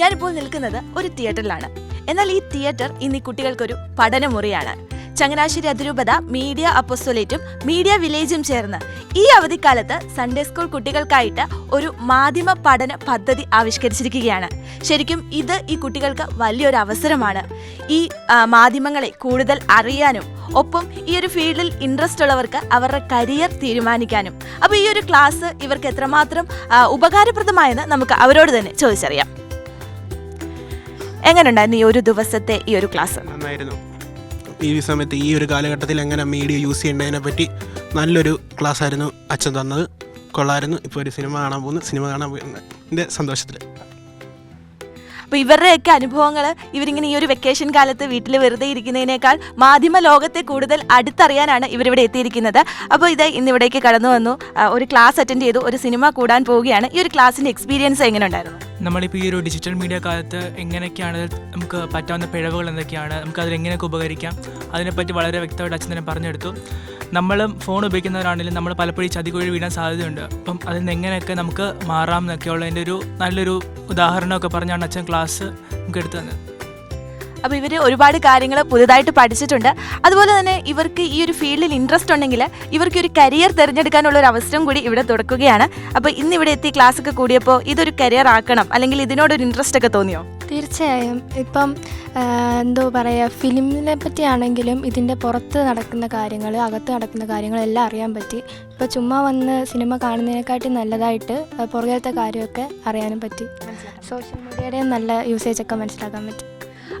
ഞാനിപ്പോൾ നിൽക്കുന്നത് ഒരു തിയേറ്ററിലാണ്. എന്നാൽ ഈ തിയേറ്റർ ഇന്ന് കുട്ടികൾക്കൊരു പഠനമുറിയാണ്. ചങ്ങനാശ്ശേരി അതിരൂപത മീഡിയ അപ്പോസ്തോലേറ്റും മീഡിയ വില്ലേജും ചേർന്ന് ഈ അവധിക്കാലത്ത് സൺഡേ സ്കൂൾ കുട്ടികൾക്കായിട്ട് ഒരു മാധ്യമ പഠന പദ്ധതി ആവിഷ്കരിച്ചിരിക്കുകയാണ്. ശരിക്കും ഇത് ഈ കുട്ടികൾക്ക് വലിയൊരു അവസരമാണ്. ഈ മാധ്യമങ്ങളെ കൂടുതൽ അറിയാനും ഒപ്പം ഈ ഒരു ഫീൽഡിൽ ഇൻട്രസ്റ്റ് ഉള്ളവർക്ക് അവരുടെ കരിയർ തീരുമാനിക്കാനും. അപ്പോൾ ഈ ഒരു ക്ലാസ് ഇവർക്ക് എത്രമാത്രം ഉപകാരപ്രദമായെന്ന് നമുക്ക് അവരോട് തന്നെ ചോദിച്ചറിയാം. എങ്ങനെയുണ്ടായിരുന്നു ഈ ഒരു ദിവസത്തെ ഈ ഒരു ക്ലാസ് നന്നായിരുന്നു. ഈ സമയത്ത് ഈ ഒരു കാലഘട്ടത്തിൽ എങ്ങനെ മീഡിയ യൂസ് ചെയ്യേണ്ടതിനെ പറ്റി നല്ലൊരു ക്ലാസ് ആയിരുന്നു അച്ഛൻ തന്നത്. കൊള്ളായിരുന്നു. ഇപ്പോൾ ഒരു സിനിമ കാണാൻ പോകുന്നു. സിനിമ കാണാൻ പോകുന്നതിന്റെ സന്തോഷത്തിൽ അപ്പോൾ ഇവരുടെയൊക്കെ അനുഭവങ്ങൾ ഇവരിങ്ങനെ ഈ ഒരു വെക്കേഷൻ കാലത്ത് വീട്ടിൽ വെറുതെ ഇരിക്കുന്നതിനേക്കാൾ മാധ്യമ ലോകത്തെ കൂടുതൽ അടുത്തറിയാനാണ് ഇവരിവിടെ എത്തിയിരിക്കുന്നത്. അപ്പോൾ ഇത് ഇന്നിവിടേക്ക് കടന്നു വന്നു. ഒരു ക്ലാസ് അറ്റൻഡ് ചെയ്തു. ഒരു സിനിമ കൂടാൻ പോവുകയാണ്. ഈ ഒരു ക്ലാസ്സിന്റെ എക്സ്പീരിയൻസ് എങ്ങനെ ഉണ്ടായിരുന്നു നമ്മളിപ്പോൾ ഈ ഒരു ഡിജിറ്റൽ മീഡിയ കാലത്ത് എങ്ങനെയൊക്കെയാണ് നമുക്ക് പറ്റാവുന്ന പിഴവുകൾ എന്തൊക്കെയാണ്? നമുക്ക് അതിൽ എങ്ങനെയൊക്കെ ഉപകരിക്കാം? അതിനെപ്പറ്റി വളരെ വ്യക്തമായിട്ട് അച്ഛൻ തന്നെ പറഞ്ഞെടുത്തു. നമ്മൾ ഫോൺ ഉപയോഗിക്കുന്നവരാണെങ്കിലും നമ്മൾ പലപ്പോഴും ചതികുഴി വീഴാൻ സാധ്യതയുണ്ട്. അപ്പം അതിൽ നിന്ന് എങ്ങനെയൊക്കെ നമുക്ക് മാറാം എന്നൊക്കെയുള്ളതിന്റെ ഒരു നല്ലൊരു ഉദാഹരണമൊക്കെ പറഞ്ഞാണ് അച്ഛൻ ക്ലാസ് നമുക്ക് എടുത്തു തന്നത്. അപ്പോൾ ഇവർ ഒരുപാട് കാര്യങ്ങൾ പുതുതായിട്ട് പഠിച്ചിട്ടുണ്ട്. അതുപോലെ തന്നെ ഇവർക്ക് ഈ ഒരു ഫീൽഡിൽ ഇൻട്രസ്റ്റ് ഉണ്ടെങ്കിൽ ഇവർക്ക് ഒരു കരിയർ തിരഞ്ഞെടുക്കാനുള്ള ഒരു അവസരം കൂടി ഇവിടെ തുടക്കുകയാണ്. അപ്പോൾ ഇന്ന് ഇവിടെ എത്തി ക്ലാസ് ഒക്കെ കൂടിയപ്പോൾ ഇതൊരു കരിയർ ആക്കണം അല്ലെങ്കിൽ ഇതിനോടൊരു ഇൻട്രസ്റ്റ് ഒക്കെ തോന്നിയോ? തീർച്ചയായും. ഇപ്പം എന്തോ പറയുക ഫിലിമിനെ പറ്റിയാണെങ്കിലും ഇതിന്റെ പുറത്ത് നടക്കുന്ന കാര്യങ്ങൾ അകത്ത് നടക്കുന്ന കാര്യങ്ങളെല്ലാം അറിയാൻ പറ്റി. ഇപ്പോൾ ചുമ്മാ വന്ന് സിനിമ കാണുന്നതിനെക്കാട്ടി നല്ലതായിട്ട് പുറകിലത്തെ കാര്യമൊക്കെ അറിയാനും പറ്റി. സോഷ്യൽ മീഡിയയുടെയും നല്ല യൂസേജ് ഒക്കെ മനസ്സിലാക്കാൻ പറ്റി.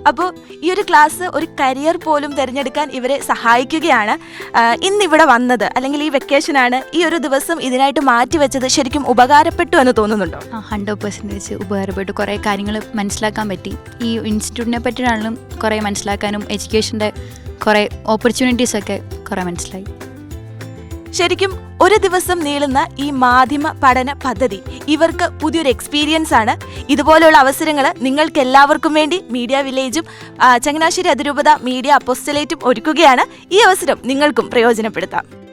അപ്പോൾ ഈ ഒരു ക്ലാസ് ഒരു കരിയർ പോലും തിരഞ്ഞെടുക്കാൻ ഇവരെ സഹായിക്കുകയാണ് ഇന്നിവിടെ വന്നത്. അല്ലെങ്കിൽ ഈ വെക്കേഷനാണ് ഈ ഒരു ദിവസം ഇതിനായിട്ട് മാറ്റിവെച്ചത് ശരിക്കും ഉപകാരപ്പെട്ടു എന്ന് തോന്നുന്നുണ്ടോ? ഹൺഡ്രഡ് പെർസെന്റേജ് ഉപകാരപ്പെട്ടു. കുറേ കാര്യങ്ങൾ മനസ്സിലാക്കാൻ പറ്റി. ഈ ഇൻസ്റ്റിറ്റ്യൂട്ടിനെ പറ്റിയാണെങ്കിലും കുറേ മനസ്സിലാക്കാനും എഡ്യൂക്കേഷന്റെ കുറേ ഓപ്പർച്യൂണിറ്റീസൊക്കെ കുറേ മനസ്സിലായി. ശരിക്കും ഒരു ദിവസം നീളുന്ന ഈ മാധ്യമ പഠന പദ്ധതി ഇവർക്ക് പുതിയൊരു എക്സ്പീരിയൻസ് ആണ്. ഇതുപോലെയുള്ള അവസരങ്ങൾ നിങ്ങൾക്ക് എല്ലാവർക്കും വേണ്ടി മീഡിയ വില്ലേജും ചങ്ങനാശ്ശേരി അതിരൂപത മീഡിയ അപ്പോസ്റ്റലേറ്റും ഒരുക്കുകയാണ്. ഈ അവസരം നിങ്ങൾക്കും പ്രയോജനപ്പെടുത്താം.